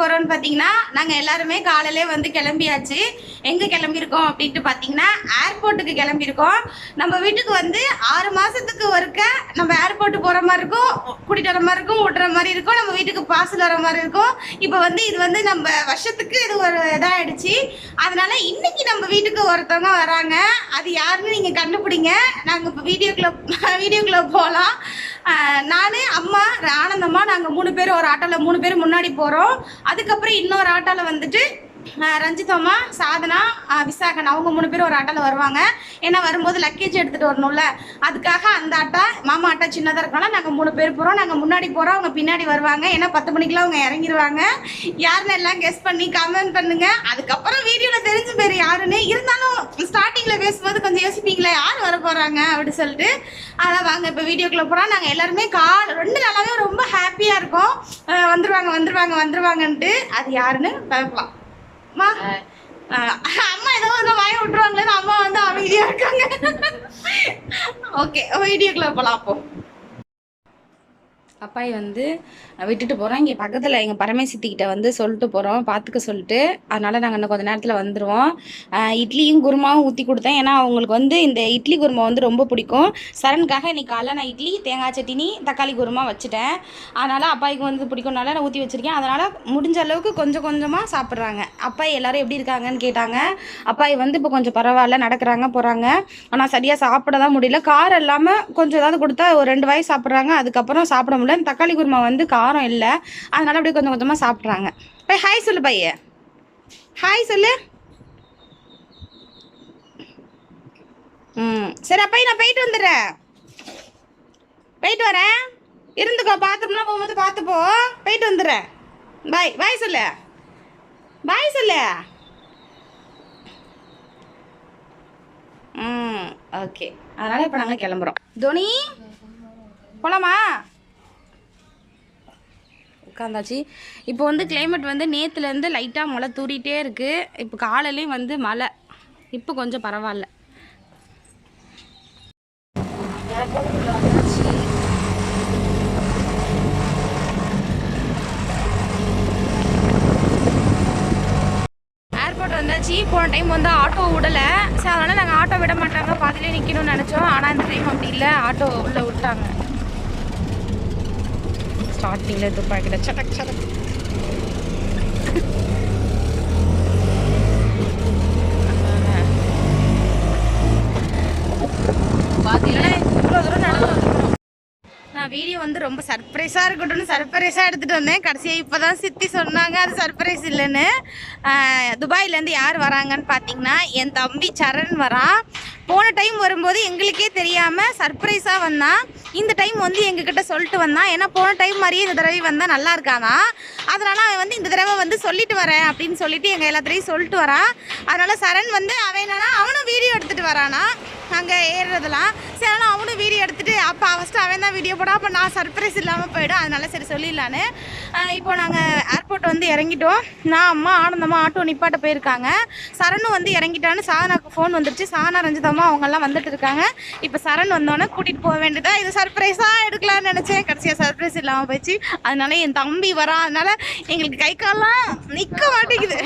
போகிறோம்னு பார்த்தீங்கன்னா நாங்கள் எல்லாருமே காலையிலே வந்து கிளம்பியாச்சு. எங்கே கிளம்பியிருக்கோம் அப்படின்ட்டு பார்த்தீங்கன்னா ஏர்போர்ட்டுக்கு கிளம்பியிருக்கோம். நம்ம வீட்டுக்கு வந்து ஆறு மாதத்துக்கு ஒருக்க நம்ம ஏர்போர்ட்டு போகிற மாதிரி இருக்கும் கூட்டிட்டு வர மாதிரி இருக்கும் விட்டுற மாதிரி இருக்கும் நம்ம வீட்டுக்கு பார்சல் வர மாதிரி இருக்கும். இப்போ வந்து இது வந்து நம்ம வருஷத்துக்கு இது ஒரு இதாகிடுச்சு அதனால இன்னைக்கு நம்ம வீட்டுக்கு ஒருத்தவங்க வராங்க. அது யாருன்னு நீங்கள் கண்டுபிடிங்க. நாங்கள் இப்போ வீடியோக்குள்ளே வீடியோக்குள்ளே போகலாம் நான் அம்மா ஆனந்தம்மா நாங்கள் மூணு பேர் ஒரு ஆட்டோவில் மூணு பேர் முன்னாடி போகிறோம் அதுக்கப்புறம் இன்னொரு ஆட்டோவில் வந்துட்டு ரஞ்சிதம்மா சாதனா விசாகன் அவங்க மூணு பேரும் ஒரு ஆட்டோவில் வருவாங்க. ஏன்னா வரும்போது லக்கேஜ் எடுத்துகிட்டு வரணும்ல. அதுக்காக அந்த ஆட்டா மாமா ஆட்டா சின்னதாக இருக்கனால நாங்கள் மூணு பேர் போகிறோம் நாங்கள் முன்னாடி போகிறோம் அவங்க பின்னாடி வருவாங்க. ஏன்னா பத்து மணிக்கெலாம் அவங்க இறங்கிடுவாங்க யாருன்னு எல்லாம் கெஸ் பண்ணி கமெண்ட் பண்ணுங்க. அதுக்கப்புறம் வீடியோவில் தெரிஞ்ச பேர் யாருன்னு. இருந்தாலும் ஸ்டார்டிங்கில் பேசும்போது கொஞ்சம் யோசிப்பீங்களே யார் வர போகிறாங்க அப்படின்னு சொல்லிட்டு. அதான் வாங்க இப்போ வீடியோக்குள்ளே போகிறோம் நாங்கள் எல்லாருமே கால் ரெண்டு நாளாவே ரொம்ப ஹாப்பியாக இருக்கும். வந்துருவாங்க வந்துருவாங்க வந்துருவாங்கன்ட்டு. அது யாருன்னு பார்க்கலாம். அம்மா. அம்மா ஏதோ வந்து வாய விட்டுருவாங்களே அம்மா வந்து அமைதியா இருக்காங்க. ஓகே வீடியோக்குள்ள போலாம் அப்போ. அப்பாய் வந்து விட்டுட்டு போகிறோம் இங்கே பக்கத்தில் எங்கள் பரமேசித்திக்கிட்ட வந்து சொல்லிட்டு போகிறோம் பார்த்துக்க சொல்லிட்டு. அதனால் நாங்கள் இன்னும் கொஞ்ச நேரத்தில் வந்துடுவோம் இட்லியும் குருமாவும் ஊற்றி கொடுத்தேன். ஏன்னா அவங்களுக்கு வந்து இந்த இட்லி குருமா வந்து ரொம்ப பிடிக்கும். சரணுக்காக இன்னைக்கு காலைல நான் இட்லி தேங்காய் சட்னி தக்காளி குருமா வச்சுட்டேன். அதனால் அப்பாய்க்கு வந்து பிடிக்கும்னால நான் ஊற்றி வச்சுருக்கேன். அதனால் முடிஞ்ச அளவுக்கு கொஞ்சம் கொஞ்சமாக சாப்பிட்றாங்க. அப்பாய் எல்லோரும் எப்படி இருக்காங்கன்னு கேட்டாங்க. அப்பாய் வந்து இப்போ கொஞ்சம் பரவாயில்ல நடக்கிறாங்க போகிறாங்க ஆனால் சரியாக சாப்பிட தான் முடியல. காரம் இல்லாமல் கொஞ்சம் ஏதாவது கொடுத்தா ஒரு ரெண்டு வாய் சாப்பிட்றாங்க. அதுக்கப்புறம் சாப்பிட முடியல. இந்த தக்காளி குருமா வந்து காரம் இல்லை. அதனால அப்படியே கொஞ்சம் கொஞ்சமாக சாப்பிட்றாங்க. போய் ஹாய் சொல்லு பைய. ஹாய் சொல்லு. ம் சரி அப்பா நான் போயிட்டு வந்துடுறேன். போயிட்டு வரேன். இருந்துக்கோ பாத்ரூம்லாம் போகும்போது பார்த்து போ போயிட்டு வந்துடுறேன். பாய் பாய் சொல்லு. பாய் சொல்லு. ம் ஓகே அதனால் இப்போ நாங்கள் கிளம்புறோம். தோனி போலாமா? உட்காந்தாச்சு. இப்போ வந்து கிளைமேட் வந்து நேற்றுலேருந்து லைட்டாக மழை தூரிகிட்டே இருக்குது இப்போ காலையிலையும் வந்து மழை. இப்போ கொஞ்சம் பரவாயில்ல. ஏர்போர்ட் வந்தாச்சு. போன டைம் வந்து ஆட்டோ விடலை. சரி அதனால் நாங்கள் ஆட்டோ விட மாட்டாங்க. பாதிலே நிற்கணும்னு நினச்சோம். ஆனால் இந்த டைம் அப்படி இல்லை. ஆட்டோ உள்ளே விட்டாங்க. ஸ்டார்டிங்கில் துப்பாக்கிட்ட சடக் சடக். பார்த்தீங்கன்னா இவ்வளோ தூரம் நடந்து வீடியோ வந்து ரொம்ப சர்ப்ரைஸாக இருக்கட்டும்னு சர்ப்ரைஸாக எடுத்துகிட்டு வந்தேன். கடைசியாக இப்போ தான் சித்தி சொன்னாங்க அது சர்ப்ரைஸ் இல்லைன்னு. துபாயிலேருந்து யார் வராங்கன்னு பார்த்தீங்கன்னா என் தம்பி சரண் வரான் போன டைம் வரும்போது எங்களுக்கே தெரியாமல் சர்ப்ரைஸாக வந்தான் இந்த டைம் வந்து எங்ககிட்ட சொல்லிட்டு வந்தான் ஏன்னா போன டைம் மாதிரியே இந்த தடவை வந்தால் நல்லா இருக்கானா அதனால் அவன் வந்து இந்த தடவை வந்து சொல்லிட்டு வரேன் அப்படின்னு சொல்லிட்டு எங்கள் எல்லாத்துலேயும் சொல்லிட்டு வரான் அதனால் சரண் வந்து அவன் என்னன்னா அவனும் வீடியோ எடுத்துகிட்டு வரானா? அங்கே ஏறுறதுலாம் சரி ஆனால் அவனும் வீடியோ எடுத்துகிட்டு அப்போ ஃபஸ்ட்டு அவன் தான் வீடியோ போட அப்போ நான் சர்ப்ரைஸ் இல்லாமல் போயிடும் அதனால சரி சொல்லிடலான்னு. இப்போ நாங்கள் ஏர்போர்ட் வந்து இறங்கிட்டோம். நான் அம்மா ஆனந்தமாக ஆட்டோ நிப்பாட்ட போயிருக்காங்க. சரணும் வந்து இறங்கிட்டான்னு சாதனாக்கு ஃபோன் வந்துருச்சு. சாதனா ரஞ்சிதம்மா அவங்கெல்லாம் வந்துட்டு இருக்காங்க. இப்போ சரண் வந்தோன்னே கூட்டிகிட்டு போக வேண்டியதா? இது சர்ப்ரைஸாக எடுக்கலாம்னு நினச்சேன். கடைசியாக சர்ப்ரைஸ் இல்லாமல் போயிடுச்சு. அதனால என் தம்பி வரான் அதனால எங்களுக்கு கை காலெலாம் நிற்க மாட்டேங்குது.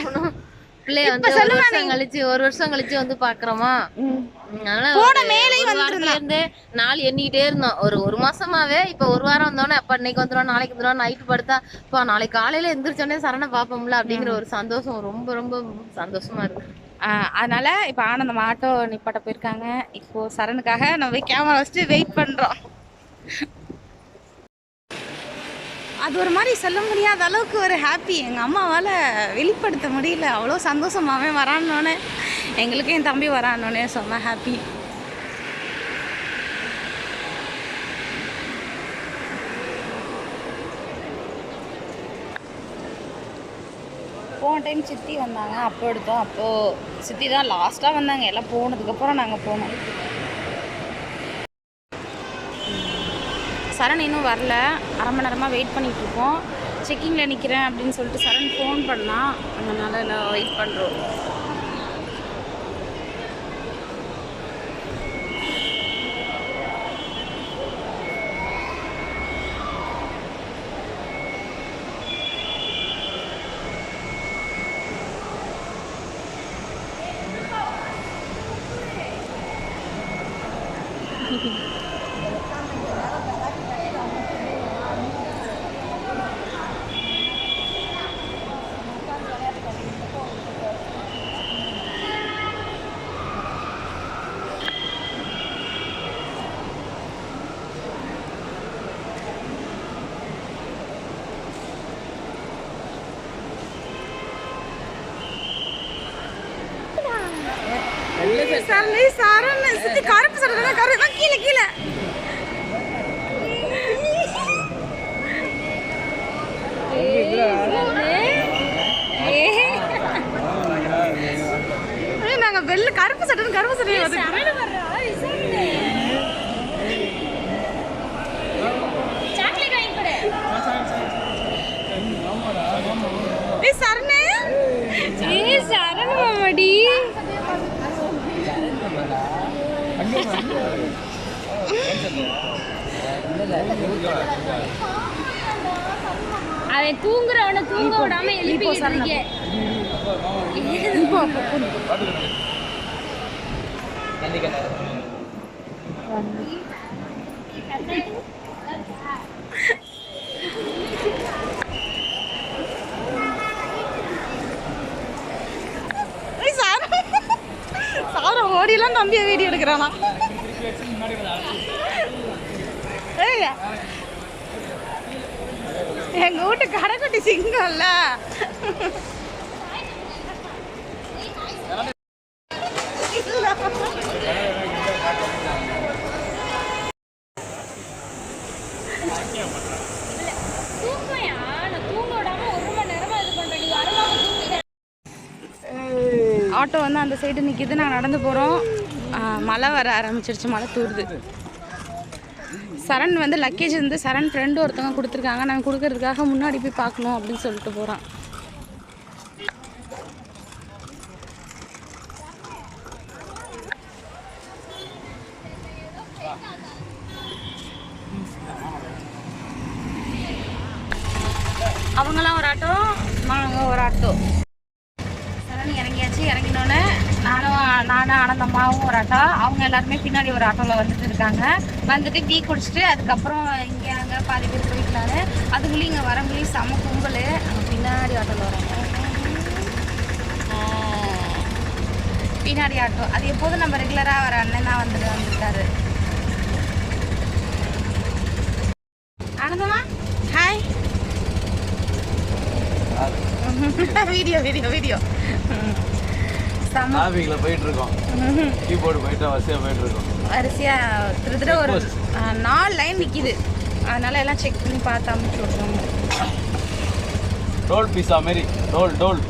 பிள்ளைய வந்து ஒரு வருஷம் கழிச்சு ஒரு வருஷம் கழிச்சு வந்து பாக்குறோமா? போன வாரத்துல இருந்து நாள் எண்ணிக்கிட்டே இருந்தோம். ஒரு ஒரு மாசமாவே இப்ப ஒரு வாரம் வந்தோடனே அப்ப இன்னைக்கு வந்துடும் நாளைக்கு வந்துடும் நைட்டு படுத்தா இப்போ நாளைக்கு காலையில எந்திரிச்சோடனே சரண பாப்போம்ல அப்படிங்கிற ஒரு சந்தோஷம் ரொம்ப ரொம்ப சந்தோஷமா இருக்கு. ஆஹ் அதனால இப்போ ஆனந்தம் ஆட்டோ நிப்பாட்ட போயிருக்காங்க. இப்போ சரணுக்காக நம்ம கேமரா வச்சுட்டு வெயிட் பண்றோம். அது ஒரு மாதிரி சொல்ல முடியாத அளவுக்கு ஒரு ஹாப்பி எங்கள் அம்மாவால் வெளிப்படுத்த முடியல. அவ்வளோ சந்தோஷமாவே வரானோன்னு எங்களுக்கும் என் தம்பி வரானோன்னே சொன்ன ஹாப்பி போன டைம் சித்தி வந்தாங்க. அப்போ எடுத்தோம். அப்போது சித்தி தான் லாஸ்ட்டாக வந்தாங்க. எல்லாம் போனதுக்கப்புறம் நாங்கள் போனோம். சரண் இன்னும் வரல. அரை மணி நேரமாக வெயிட் பண்ணிகிட்ருக்கோம் இருக்கோம் செக்கிங்கில் நிற்கிறேன் அப்படின்னு சொல்லிட்டு சரண் ஃபோன் பண்ணால் அதனால் நான் வெயிட் பண்ணுறோம் சரணி சரண் சரண் கருப்பு கீழே கீழே. ஏய், நாங்க வெள்ள கருப்பு சட்டை கருப்பு சட்டை வந்து ஏய் சரணே ஏய் சரண் மாமாடி அவன் தூங்குறவன தூங்க விடாம எழுப்பிட்டு இருக்கேன் சாரம் ஓடிலாம் நம்பிய வீடியோ எடுக்கிறானா? ஏய் எங்க வீட்டு கடைக்குட்டி சிங்கம்ல ஆட்டோ வந்து அந்த சைடு நிற்கிது நாங்கள் நடந்து போகிறோம் மழை வர ஆரம்பிச்சிருச்சு. மழை தூருது. சரண் வந்து லக்கேஜ் வந்து சரண் ஃப்ரெண்டு ஒருத்தவங்க கொடுத்துருக்காங்க. நாங்கள் கொடுக்கறதுக்காக முன்னாடி போய் பார்க்கணும் அப்படின்னு சொல்லிட்டு போகிறான் அவங்களாம் ஒரு ஆட்டோ நாங்கள் ஒரு ஆட்டோ. நானும் ஆனந்தம்மாவும் ஒரு ஆட்டோ. அவங்க எல்லாருமே பின்னாடி ஒரு ஆட்டோவில் வந்துட்டு இருக்காங்க. வந்துட்டு டீ குடிச்சிட்டு அதுக்கப்புறம் இங்கே அங்கே பாதி பேர் போயிக்கலான்னு அதுக்குள்ளேயும் இங்கே வரங்குள்ளேயும் செம கும்பல். அங்கே பின்னாடி ஆட்டோவில் வராங்க. பின்னாடி ஆட்டோ. அது எப்போதும் நம்ம ரெகுலராக வர அண்ணன் தான் வந்துட்டு வந்துட்டாரு. ஆனந்தமா ஹாய் வீடியோ வீடியோ வீடியோ டிராஃபிக்ல போயிட்டு இருக்கோம் கீபோர்டு போயிட்டு வரிசையா போயிட்டு இருக்கோம் வரிசையா திருத்திர ஒரு நாலு லைன் நிக்குது. அதனால எல்லாம் செக் பண்ணி பார்த்து அமுச்சு விட்ருவாங்க டோல் பீஸா மாரி. டோல் டோல்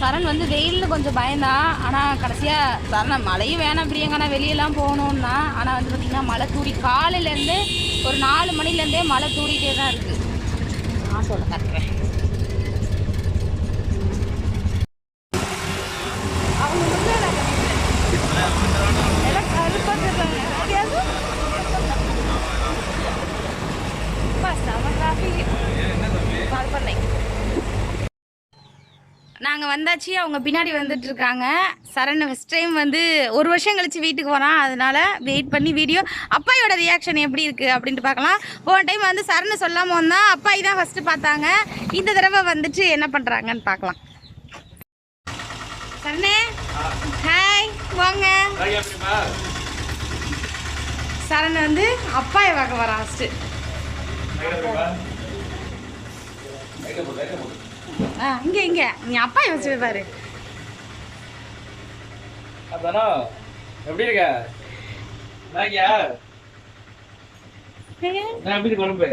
சரண் வந்து வெயிலில் கொஞ்சம் பயந்தான் ஆனால் கடைசியாக சரண் மழையும் வேணாம் பிரியங்கண்ணா வெளியெல்லாம் போகணுன்னா ஆனால் வந்து பார்த்திங்கன்னா மழை தூரி காலையிலேருந்தே ஒரு நாலு மணிலேருந்தே மழை தூரிட்டே தான் இருக்குது ஆட்டோவில் கத்துறேன். அவங்க வந்து எல்லாம் கருப்பா தெரிறாங்க. எப்படியாவது? அப்பா, செம traffic. கால் பண்ணேன் நாங்கள் வந்தாச்சு அவங்க பின்னாடி வந்துட்டு இருக்காங்க. சரண் ஃபஸ்ட் டைம் வந்து ஒரு வருஷம் கழிச்சு வீட்டுக்கு வரான் அதனால வெயிட் பண்ணி வீடியோ அப்பாயோட ரியாக்ஷன் எப்படி இருக்கு அப்படின்ட்டு பார்க்கலாம். போன டைம் வந்து சரண் சொல்லாமல் வந்தா அப்பாயி தான் ஃபஸ்ட்டு பார்த்தாங்க. இந்த தடவை வந்துட்டு என்ன பண்ணுறாங்கன்னு பார்க்கலாம். சரணே ஹாய் வாங்க. சரண் வந்து அப்பாயை பார்க்க வரான் ஃபஸ்ட்டு ஆ இங்கே இங்கே. நீ அப்பாயை வச்சு பாரு. அதானா எப்படி இருக்க? நான் எப்படி குழம்பு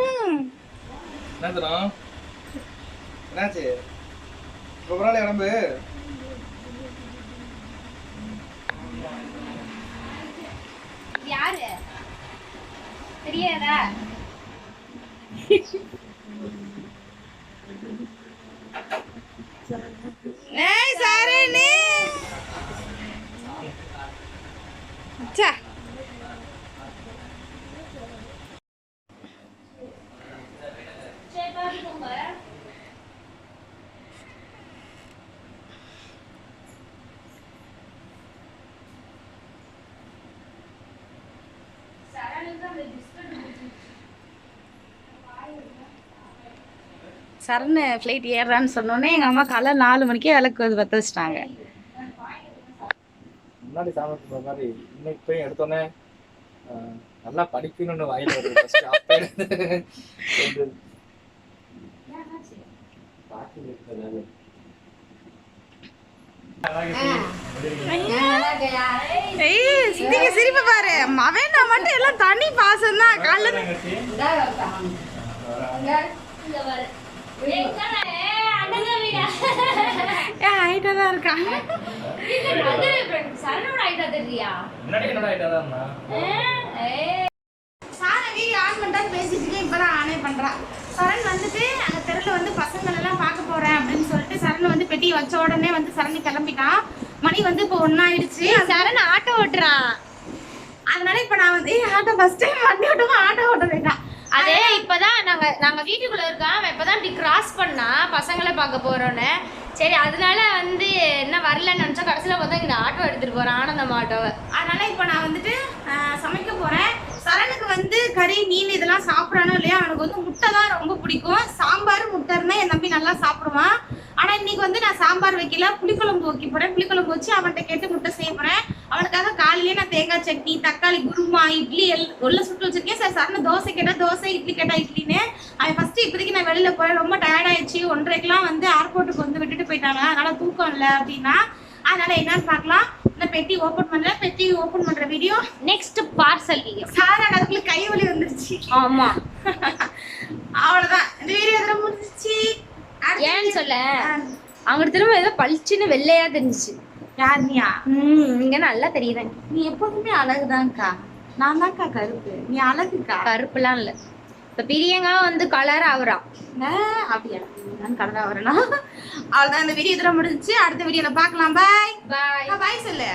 ம். என்ன தரும் என்னாச்சு? ரொம்ப நாள் உடம்பு யாரு? தெரியாதா ஏய் சரணி அச்சா சரி பாத்துக்கோங்க சரண் ஃப்ளைட் ஏறுறான்னு சொன்னோன்னே எங்கள் அம்மா காலை நாலு மணிக்கே விளக்கு வந்து பற்ற வச்சிட்டாங்க. முன்னாடி சாமி மாதிரி இன்னைக்கு போய் எடுத்தோன்னே நல்லா படிக்கணும்னு வாயில வருது சிரிப்பு பாரு. அவன் நான் மட்டும் எல்லாம் தனி பாசம் தான் காலைல ஹைட்டா தான் இருக்கான் சரணோட ஐட்டா தெரியா முன்னாடி என்னோட ஆ தான் ஆன் பேசிட்டு இருக்கேன் இப்பதான் ஆனே பண்றான். சரண் வந்துட்டு அங்க தெருல வந்து பசங்களை எல்லாம் பார்க்க போறேன் அப்படின்னு சொல்லிட்டு சரண் வந்து பெட்டி வச்ச உடனே வந்து சரண் கிளம்பிட்டான். மணி வந்து இப்போ ஒன்னாயிடுச்சு சரண் ஆட்டோ ஓட்டுறான் அதனால இப்ப நான் வந்து ஆட்டோ ஃபர்ஸ்ட் டைம் வண்டி ஓட்டமா ஆட்டோ ஓட்ட வேண்டாம். அதே இப்பதான் நாங்க நாங்க வீட்டுக்குள்ள இருக்கோம். அவன் இப்பதான் இப்படி கிராஸ் பண்ணா பசங்களை பார்க்க போறோன்னு. சரி அதனால வந்து என்ன வரலன்னு நினைச்சா கடைசியில பார்த்தா இந்த ஆட்டோ எடுத்துட்டு போறேன் ஆனந்தம் ஆட்டோவை. அதனால இப்ப நான் வந்துட்டு ஆஹ், சமைக்க போறேன். சரணுக்கு வந்து கறி மீன் இதெல்லாம் சாப்பிடணும் இல்லையா? அவனுக்கு வந்து முட்டை தான் ரொம்ப பிடிக்கும். சாம்பார் முட்டை என் தம்பி நல்லா சாப்பிடுவான். ஆனால் இன்னைக்கு வந்து நான் சாம்பார் வைக்கல. புளிக்குழம்பு வைக்க போகிறேன் புளிக்குழம்பு வச்சு அவன்கிட்ட கேட்டு முட்டை செய்ய போகிறேன் அவனுக்காக காலையிலேயே நான் தேங்காய் சட்னி தக்காளி குருமா இட்லி எல் உள்ள சுட்டு வச்சிருக்கேன். சார் சரண தோசை கேட்டால் தோசை இட்லி கேட்டால் இட்லின்னு. அவன் ஃபஸ்ட்டு இப்போதைக்கு நான் வெளியில் போகிறேன் ரொம்ப டயர்டாயிடுச்சு ஒன்றரைக்கெலாம் வந்து ஏர்போர்ட்டுக்கு வந்து விட்டுட்டு போயிட்டாங்க. அதனால் தூக்கம் இல்லை அப்படின்னா அதனால் என்னன்னு பார்க்கலாம். இந்த பெட்டி ஓபன் பண்ணல. பெட்டி ஓபன் பண்ற வீடியோ நெக்ஸ்ட் பார்சல் வீடியோ சாரா அதுக்குள்ள கை வலி வந்துருச்சு. ஆமா. அவ்வளவுதான். இந்த வீடியோ இதுல முடிஞ்சிச்சு? ஏன்னு சொல்ல அவங்க திரும்ப ஏதோ பளிச்சுன்னு வெள்ளையா தெரிஞ்சுச்சு. யார் நீயா ம் இங்க நல்லா தெரியுது நீ எப்போதுமே அழகுதான்க்கா. நான் தான்க்கா கருப்பு. நீ அழகுக்கா? கருப்புலாம் இல்ல. இப்ப பிரியங்கா வந்து கலர் ஆகுறா அப்படியா? நான் கடலா வரணும் அவ்வளவுதான் இந்த வீடியோ இதுல முடிஞ்சிச்சு. அடுத்த வீடியோல பார்க்கலாம். பாய் பாய் பாய் சொல்லு.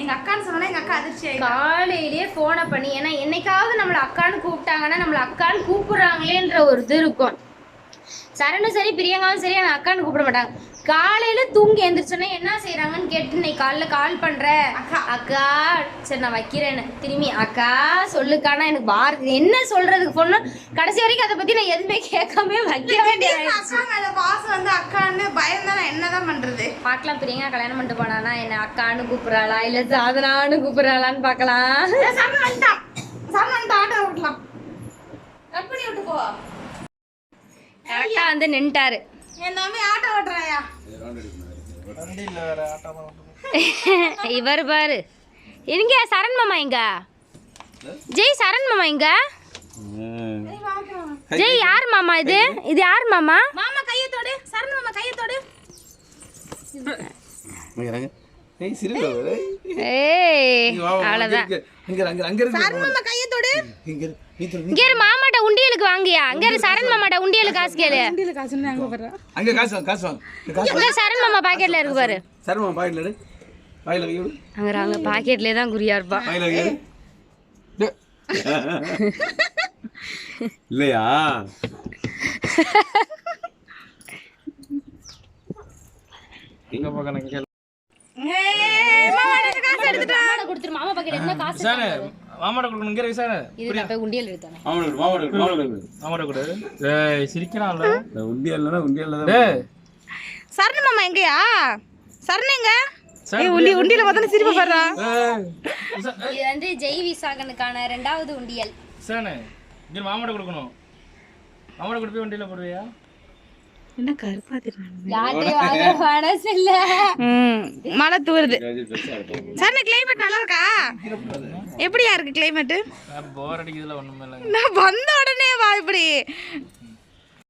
எங்க அக்கான்னு சொன்னா எங்க அக்கா அதிர்ச்சி காலையிலேயே போனை பண்ணி ஏன்னா என்னைக்காவது நம்மள அக்கான்னு கூப்பிட்டாங்கன்னா நம்மள அக்கான்னு கூப்பிடுறாங்களேன்ற ஒரு இது இருக்கும். சரணும் சரி பிரியங்காவும் சரி எனக்கு அக்கான்னு கூப்பிட மாட்டாங்க. காலையில தூங்கி எந்திரிச்சோன்னே என்ன செய்றாங்கன்னு கேட்டு இன்னைக்கு காலைல கால் பண்றேன் அக்கா. அக்கா சரி நான் வைக்கிறேன்னு. திரும்பி அக்கா சொல்லுக்கானா எனக்கு பாரதி என்ன சொல்றதுக்கு போனா கடைசி வரைக்கும் அதை பத்தி நான் எதுவுமே கேட்காம வைக்க வேண்டிய பாசம் வந்து அக்கான்னு பயந்தா நான் என்னதான் பண்றது? பார்க்கலாம் பிரியங்கா கல்யாணம் பண்ணிட்டு போனானா என்ன? அக்கான்னு கூப்பிடுறாளா? இல்ல சாதனான்னு கூப்பிடுறாளான்னு பார்க்கலாம். வந்து ஆட்டோ ஓட்டலாம். கட் பண்ணி விட்டு போ. கரெக்டா வந்து நின்ட்டாரு. என் தம்பி ஆட்டோ ஓட்டுறாயா? இவர் பாரு. எங்க? சரண் மாமா எங்க? ஜெய் சரண் மாமா எங்க? ஜெய் யார் மாமா இது? இது யார் மாமா? மாமா கையத்தோடு சரண் மாமா சிரிப்பு வருது. ஏய் இருக்கு சரண் மாமா திரு, நீ இங்க இரு மாமாட்ட உண்டியலுக்கு வாங்கியா. அங்க இரு சரண் மாமாட்ட உண்டியலுக்கு காசு கேளு. வண்டியில காசுன்னு அங்க போடுறேன் அங்க காசு காசு காசு இங்க சரண் மாமா பாக்கெட்ல இருக்கு பாரு. சர்மா பாக்கெட்ல எடு வாயில வை அங்க அங்க பாக்கெட்லயே தான் குறியா இருப்பா. வாயில வை. இல்லையா? எங்க பக்கம் கேள்வி மாமாட்ட கொடுத்துரு மாமா பாக்கெட் என்ன காசு விசாரணை மாமாட்ட கொடுக்கணும். இங்க இரு விசாரணை இது நான் போய் உண்டியல் எடுத்தானே கொடு ஏய் சிரிக்கிறான்ல உண்டியா இல்லைன்னா உண்டியா இல்லை டேய் சரண் மாமா எங்கயா? சரண் எங்க? சரி, உண்டி உண்டியில பார்த்தா சிரிப்பு ஏய் இது வந்து ஜெய் விசாகனுக்கான ரெண்டாவது உண்டியல். விசாரணை இங்க கொடுக்கணும். மாமாட்ட கொண்டு போய் வண்டியில போடுவியா? என்ன கருப்பா தெரியும்? மழை தூருது. சரண் கிளைமேட் நல்லா இருக்கா? எப்படியா இருக்கு கிளைமேட் போர் அடிக்குதுல ஒண்ணுமே இல்லை நான் வந்த உடனே வா இப்படி?